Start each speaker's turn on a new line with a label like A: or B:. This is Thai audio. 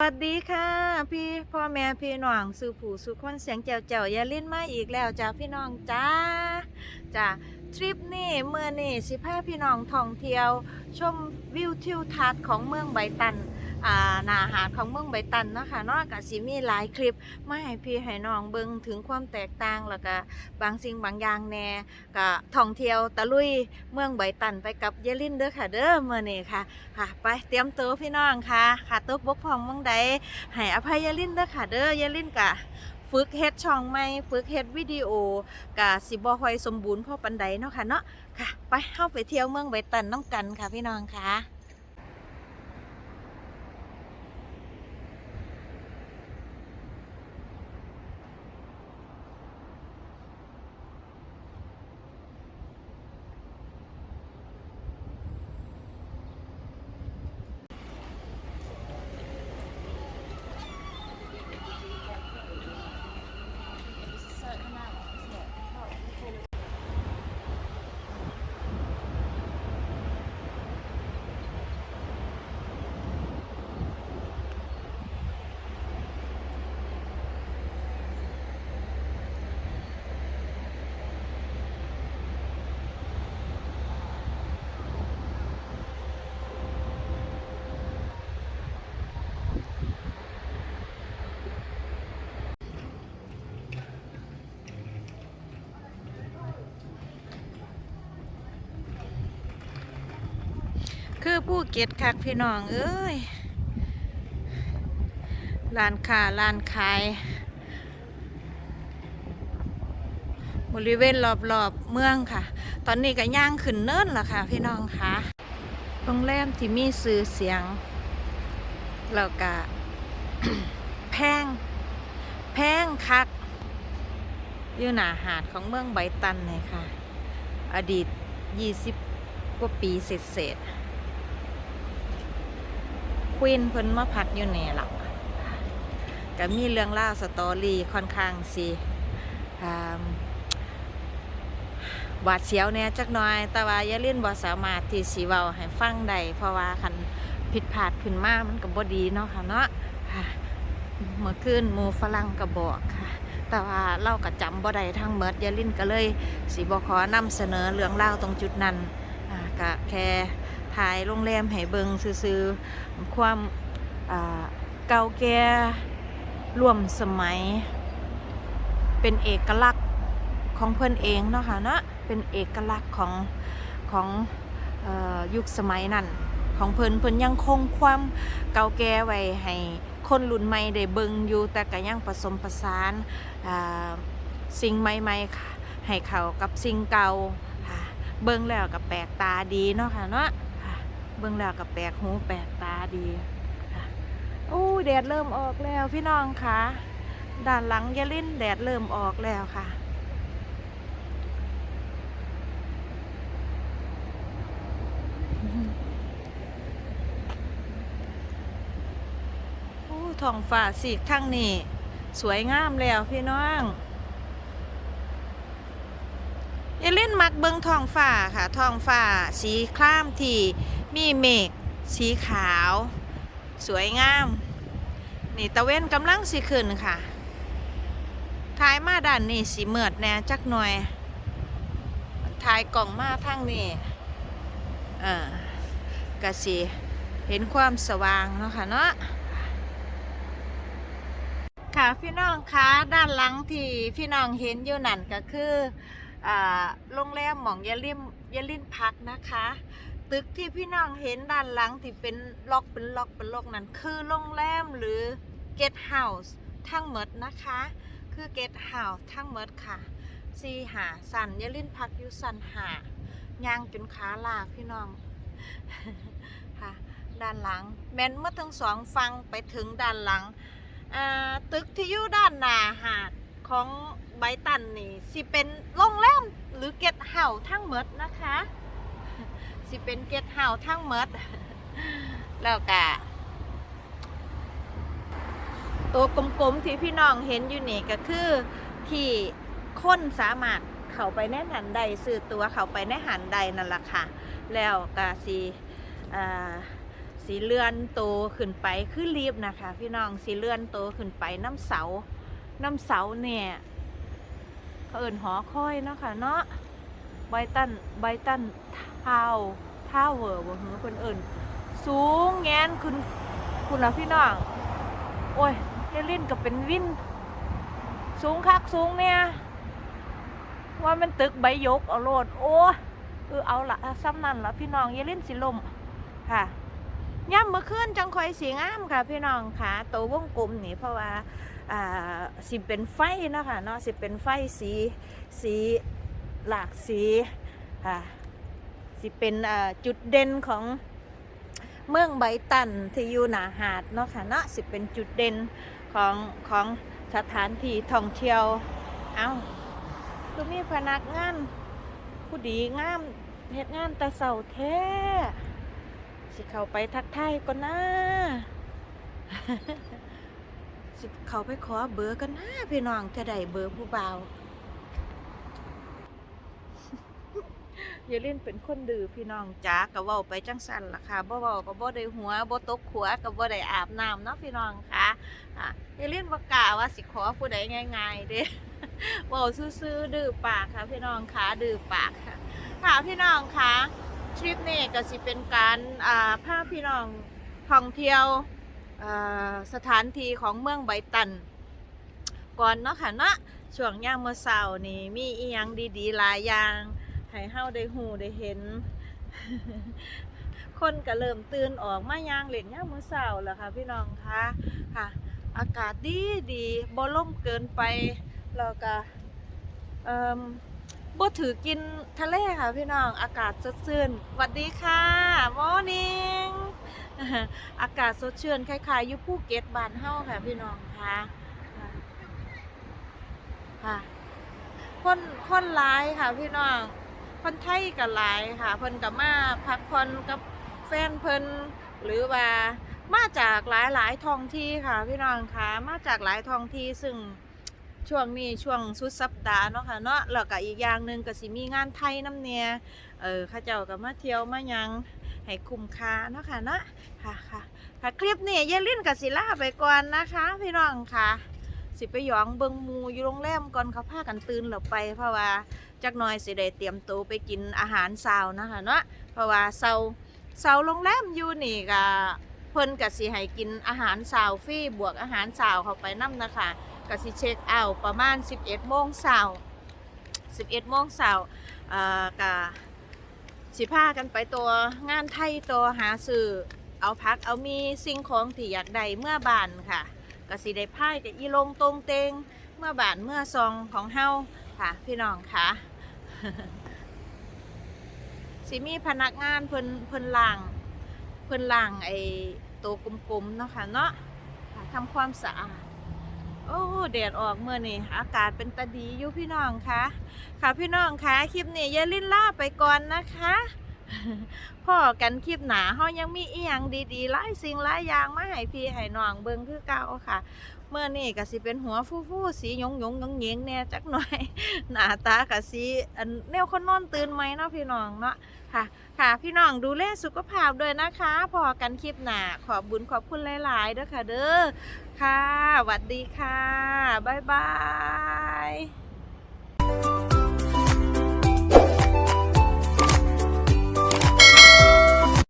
A: สวัสดีค่ะ พี่พ่อแม่พี่น้องสู่ผู้สู่คนเสียงแจ๋วเจ๋วอย่าลิ้นมาอีกแล้วจ้าพี่น้องจ้าจ้าทริปนี้เมื่อนี่สิพาพี่น้องท่องเที่ยว ชมวิวทิวทัศน์ของเมืองใบตัน หนาหาดของเมืองใบตันเนาะคะเนาะก็สิมีหลายคลิปมาให้พี่ให้น้องเบิ่งถึงความแตกต่างแล้วก็บางสิ่งบางอย่างแน่ก็ท่องเที่ยวตะลุยเมืองใบตันไปกับเยลินเด้อค่ะ เด้อเมื่อนี้ค่ะค่ะ ไปเตรียมตัวพี่น้องค่ะค่ะตกบกพองเมืองใดให้อภัยเยลินเด้อค่ะ เด้อยลินกะฝึกเฮ็ดช่องใหม่ฝึกเฮ็ดวิดีโอกะสิบ่ค่อยสมบูรณ์พอปานใดเนาะค่ะเนาะค่ะ ไปเฮาไปเที่ยวเมืองใบตันน้ำกันค่ะพี่น้องค่ะ คือผู้เก็ตคักพี่น้อง เอ้ยร้านค้าร้านขาย บริเวณรอบๆเมืองค่ะ ตอนนี้ก็ย่างขึ้นเนินแล้วค่ะ พี่น้องค่ะโรงแรมที่มีสื่อเสียงแล้วก็แพง แพงคักอยู่หนาหาดของเมืองใบตันเลยค่ะ อดีต 20 กว่าปีเศษๆ ควีนเพิ่นมาพักอยู่นี่ล่ะก็มีเรื่องเล่าสตอรี่ค่อนข้างสิอ่าหวาดเสียวเนี่ยจักหน่อย แต่ว่ายายลินบ่สามารถที่สิเว้าให้ฟังได้เพราะว่าคันผิดพลาดขึ้นมามันก็บ่ดีเนาะค่ะเนาะเมื่อคืนหมู่ฝรั่งก็บอกค่ะ แต่ว่าเราก็จำบ่ได้ทั้งหมดยายลินก็เลยสิบ่ขอนำเสนอเรื่องราตรงจุดนั้นก็แค่ ถ่ายโรงแรมให้เบิงซื่อๆความเก่าแก่ร่วมสมัย เป็นเอกลักษณ์ของเพื่อนเองเนาะค่ะเนาะเป็นเอกลักษณ์ของของออยุคสมัยนั้นของเพิ่นเพิ่นยังคงความเก่าแก่ไว้ให้คนรุ่นใหม่ได้เบิ่งอยู่แต่ก็ยังผสมผสานสิ่งใหม่ๆค่ให้เข้ากับสิ่งเก่าเบิ่งแล้วก็แปลกตาดีเนาะค่ะเนาะ เบิ่งแล้วก็แปลกหูแปลกตาดีค่ะโอ้แดดเริ่มออกแล้วพี่น้องค่ะด้านหลังยะลินแดดเริ่มออกแล้วค่ะโอ้ท้องฟ้าสีกทั้งนี้ สวยงามแล้วพี่น้องเอลิน มักเบิงท้องฟ้าค่ะท้องฟ้าสีคล้ามที่มีเมฆสีขาว สวยงาม นี่ตะเว้นกำลังสีขึ้นค่ะท้ายมาด้านนี้สีเมือดแน่จักหน่อยถ่ายกล่องมาทางนี้เออกะสีเห็นความสว่างเนาะค่ะเนาะค่ะพี่น้องคะด้านหลังที่พี่น้องเห็นอยู่นั่นก็คือ โรงแรมหมองยาลิมยาลินพักนะคะ ตึกที่พี่น้องเห็นด้านหลังที่เป็นล็อกเป็นล็อกเป็นล็อกนั้นคือโรงแรมหรือเกสต์เฮาส์ทั้งหมดนะคะ คือเกสต์เฮาส์ทั้งหมดค่ะซีหาสันยาลินพักอยู่สันหาย่างจนขาลากพี่น้องค่ะด้านหลัง แม้นเมื่อทั้งสองฟังไปถึงด้านหลังตึกที่อยู่ด้านหน้าหาดของ ไบตันนี่สิเป็นโรงแรมหรือเกสต์เฮาทั้งหมดนะคะ สิเป็นเกสต์เฮาทั้งหมดแล้วก็ตัวกลมๆที่พี่น้องเห็นอยู่นี่ก็คือที่คนสามารถเข้าไปในหันใดซื้อตัวเข้าไปในหันใดนั่นแหละค่ะ แล้วก็สิอ่าสสีเลื่อนโตขึ้นไปคือรีบนะคะ พี่น้องสีเลื่อนโตขึ้นไปน้ำเสาน้ำเสาเนี่ย เขาเอินหอคอยเนาะค่ะเนาะไบตันไบตันทาวทาวเวอร์บ่หือคนเอินสูงแงนคุณคุณละพี่น้องโอ้ยเยลินก็เป็นวิน สูงคักสูงเนี่ยว่ามันตึกใบยกเอาโลดโอ้เออเอาละซ้ำนั่นละพี่น้องเยลินสิลมค่ะย่ำเมื่อคืนจังคอยสีงามค่ะ พี่น้องค่ะโตววงกลมนี่เพราะว่า อ่าสิเป็นไฟนะค่ะเนาะสิเป็นไฟสีสีหลากสีค่ะสิเป็นจุดเด่นของเมืองใบตันที่อยู่หนาหาดเนาะค่ะเนาะสิเป็นจุดเด่นของของสถานที่ท่องเที่ยว เอาคือมีพนักงานผู้ดีงามเฮ็ดงานต่เสาแท้สิเข้าไปทักทายก่อนนะ สิเขาไปขอเบอร์กันนะพี่น้องจะได้เบอร์ผู้บ่าวอย่าเล่นเป็นคนดื้อพี่น้องจ้าก็เว้าไปจังสันล่ะค่ะบ่เว้าก็บ่ได้หัวบ่ตกขัวก็บ่ได้อาบน้ำเนาะพี่น้องค่ะอะอย่าเล่นบ่กาว่าสิขอผู้ใดง่าย ๆ เด้เว้าซื่อๆดื้อปากค่ะ พี่น้องค่ะดื้อปากค่ะค่ะพี่น้องค่ะทริปนี้ก็สิเป็นการอ่าพาพี่น้องท่องเที่ยว สถานที่ของเมืองไบตัน ก่อนเนาะค่ะเนาะช่วงย่างเมื่อเช้านี่มีอีหยังดีๆหลายอย่างให้เฮาได้หูได้เห็น คนก็เริ่มตื่นออกมาย่างเล่นย่างเมื่อเช้าแล้วค่ะพี่น้องคะค่ะ อากาศดีดีบ่ล่มเกินไปแล้วก็เอ่มบ่ถือกินทะเลค่ะพี่น้องอากาศสดชื่นสวัสดีค่ะมอร์นิ่ง อากาศสดชื่นคล้ายๆอยู่ภูเก็ตบ้านเฮาค่ะพี่น้องค่ะค่ะค่ะคนคนหลายค่ะพี่น้อง คนไทยก็หลายค่ะเพิ่นก็มาพักผ่อนกับแฟนเพิ่นหรือว่ามาจากหลายๆท้องที่ค่ะพี่น้องค่ะมาจากหลายท้องที่ซึ่งช่วงนี้ช่วงสุดสัปดาห์เนาะค่ะเนาะแล้วก็อีกอย่างหนึ่งก็สิมีงานไทยน้ำเนียเออข้าเจ้าก็มาเที่ยวมายัง ให้คุ้มค่าเนาะค่ะเนาะค่ะค่ะค่ะคลิปนี้เยลินกับศิลาไปก่อนนะคะ พี่น้องค่ะ สิไปหยองเบิงมูอยู่โรงแรมก่อนเขาพากันตื่นหลับไป เพราะว่าจักหน่อยสิได้เตรียมตัวไปกินอาหารเช้านะคะเนาะเพราะว่าเช้าเช้าโรงแรมอยู่นี่ก็เพิ่นก็สิให้กินอาหารเช้าฟรีบวกอาหารเช้าเข้าไปนํนะคะก็สิเช็คเอาท์ประมาณ 11โมงเช้า11โมงเช้าเอ่อก็ สิพากันไปตัวงานไทยตัวหาซื้อเอาพักเอามีสิ่งของที่อยากได้เมื่อบานค่ะก็สิได้พายกับอีลงตรงเตงเมื่อบานเมื่อซองของเฮาค่ะ พี่น้องค่ะสิมีพนักงานเพิ่นเพิ่นล่าง เพิ่นล่างไอ้ตัวกลมๆเนาะค่ะเนาะทำความสะอาด โอ้แดดออกเมื่อนี่อากาศเป็นตะดีอยู่พี่น้องคะค่ะพี่น้องคะคลิปนี้อย่าลิ้นล่าไปก่อนนะคะพ่อกันคลิปหนาเฮายังมีอีหยังดีๆหลายสิ่งหลายอย่างมาให้พี่ให้น้องเบิ่งคือเก่าค่ะ เมื่อนี่ก็สิเป็นหัวฟู่ๆสีหยงหยงงเงงๆแน่จักหน่อย หน้าตาก็สีอันแนวคนนอนตื่นไหมเนาะพี่น้องเนาะค่ะ ค่ะพี่น้องดูแลสุขภาพด้วยนะคะ พอกันคลิปหนาขอบบุญขอบคุณหลายๆด้วยค่ะเด้อค่ะสวัสดีค่ะ บ๊ายบาย